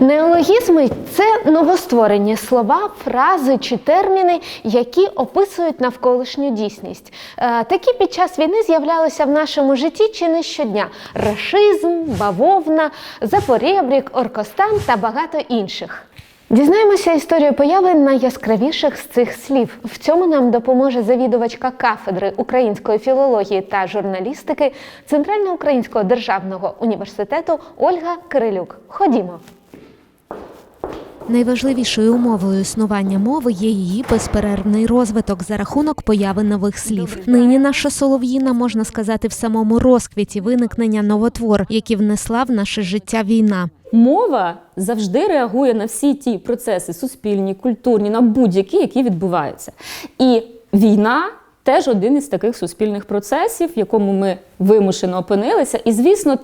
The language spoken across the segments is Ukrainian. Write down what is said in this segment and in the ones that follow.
Неологізми це новостворені слова, фрази чи терміни, які описують навколишню дійсність. Е, Такі під час війни з'являлися в нашому житті чи не щодня: рашизм, бавовна, запорєбрік, оркостан та багато інших. Дізнаємося історію появи найяскравіших з цих слів. В цьому нам допоможе завідувачка кафедри української філології та журналістики Центральноукраїнського державного університету Ольга Кирилюк. Ходімо. Найважливішою умовою існування мови є її безперервний розвиток за рахунок появи нових слів. Нині наша солов'їна можна сказати в самому розквіті виникнення новотвор, які внесла в наше життя війна. Мова завжди реагує на всі ті процеси суспільні, культурні, на будь-які, які відбуваються. І війна теж один із таких суспільних процесів, в якому ми вимушено опинилися. І, звісно,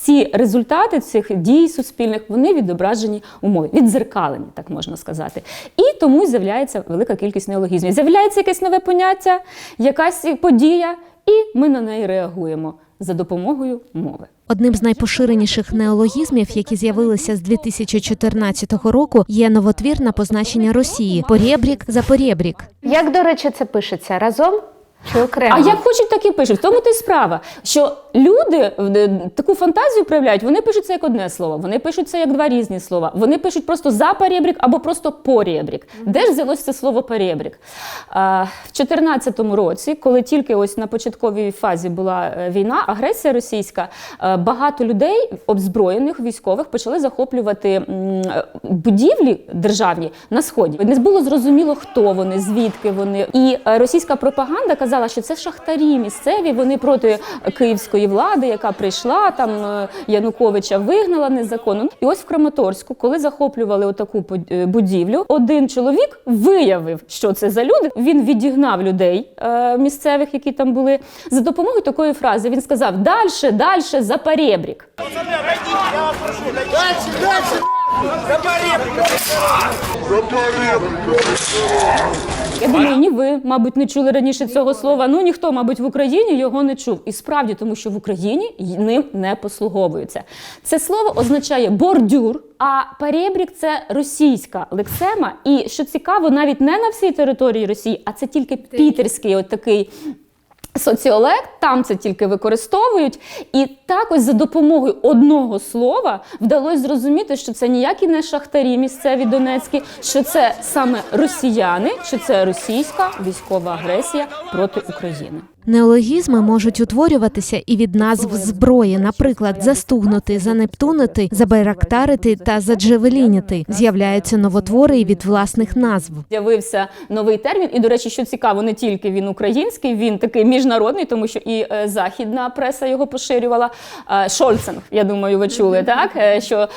ці результати цих дій суспільних вони відображені у мові, відзеркалені, так можна сказати. І тому з'являється велика кількість неологізмів. З'являється якесь нове поняття, якась подія, і ми на неї реагуємо за допомогою мови. Одним з найпоширеніших неологізмів, які з'явилися з 2014 року, є новотвірне позначення Росії порєбрік за порєбрік. Як, до речі, це пишеться разом чи окремо? А як хочуть, так і пишуть. В тому то й справа, що люди е, таку фантазію проявляють, вони пишуть це як одне слово, вони пишуть це як два різні слова. Вони пишуть просто за порєбрік або просто порєбрік. Де ж взялось це слово порєбрік? А, В 2014 році, коли тільки ось на початковій фазі була е, війна, агресія російська, е, багато людей, обзброєних військових, почали захоплювати будівлі державні на сході. Не було зрозуміло, хто вони, звідки вони. І російська пропаганда казала, що це шахтарі місцеві. Вони проти київської влади, яка прийшла там е, Януковича вигнала незаконно. І ось в Краматорську, коли захоплювали отаку е, будівлю, один чоловік виявив, що це за люди. Він відігнав людей е, місцевих, які там були, за допомогою такої фрази. Він сказав: дальше, дальше, за. Дальше, дальше! За поребрик! Я думаю, ні ви, мабуть, не чули раніше цього слова. Ну ніхто, мабуть, в Україні його не чув. І справді, тому що в Україні й- ним не послуговуються. Це слово означає бордюр, а перебрік це російська лексема. І що цікаво, навіть не на всій території Росії, а це тільки пітерський, от такий. Соціолект там це тільки використовують, і так ось за допомогою одного слова вдалося зрозуміти, що це ніякі не шахтарі місцеві донецькі, що це саме росіяни, що це російська військова агресія проти України. Неологізми можуть утворюватися і від назв зброї, наприклад, застугнути, занептунити, забайрактарити та заджевелініти. З'являються новотвори і від власних назв. З'явився новий термін, і до речі, що цікаво, не тільки він український, він такий міжнародний, тому що і е, західна преса його поширювала. Е, Шольцинг, я думаю, ви чули, так Е, що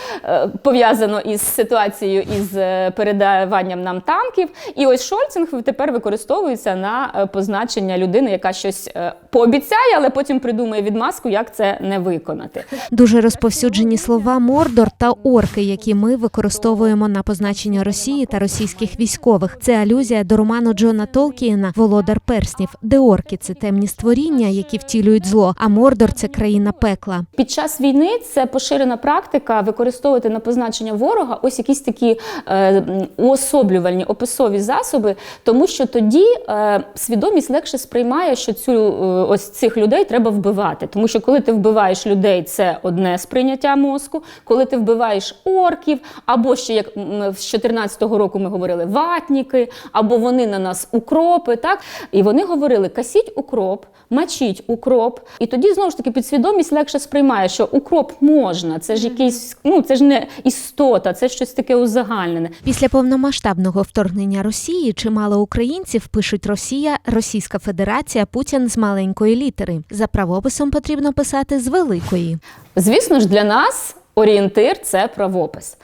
пов'язано із ситуацією із передаванням нам танків. І ось Шольцинг тепер використовується на позначення людини, яка щось е, пообіцяє, але потім придумає відмазку, як це не виконати. Дуже розповсюджені слова мордор та орки, які ми використовуємо на позначення Росії та російських військових. Це алюзія до роману Джона Толкієна Володар перснів, де орки це темні створіння, які втілюють зло, а мордор це країна пекла. Під час війни це поширена практика використовувати на позначення ворога ось якісь такі е, уособлювальні описові засоби, тому що тоді е, свідомість легше сприймає, що цю е, ось цих людей треба вбивати. Тому що коли ти вбиваєш людей, це одне сприйняття мозку. Коли ти вбиваєш орків, або ще як з 2014 року ми говорили ватніки, або вони на нас укропи, так і вони говорили: касіть укроп, мачіть укроп. І тоді знову ж таки підсвідомість легше сприймає, що укроп можна, це ж якийсь, ну це ж не істота, це щось таке узагальнене. Після повномасштабного вторгнення Росії чимало українців пишуть Росія, Російська Федерація, Путін з маленької літери. За правописом потрібно писати з великої. Звісно ж, для нас. Орієнтир це правопис.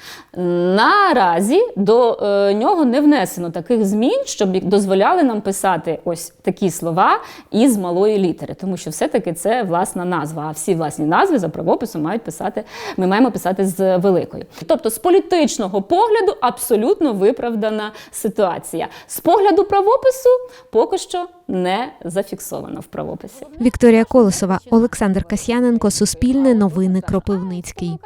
Наразі до е, нього не внесено таких змін, щоб дозволяли нам писати ось такі слова із малої літери, тому що все-таки це власна назва. А всі власні назви за правописом мають писати. Ми маємо писати з великою. Тобто, з політичного погляду абсолютно виправдана ситуація. З погляду правопису поки що не зафіксовано в правописі. Вікторія Колосова, Олександр Касьяненко, Суспільне новини Кропивницький.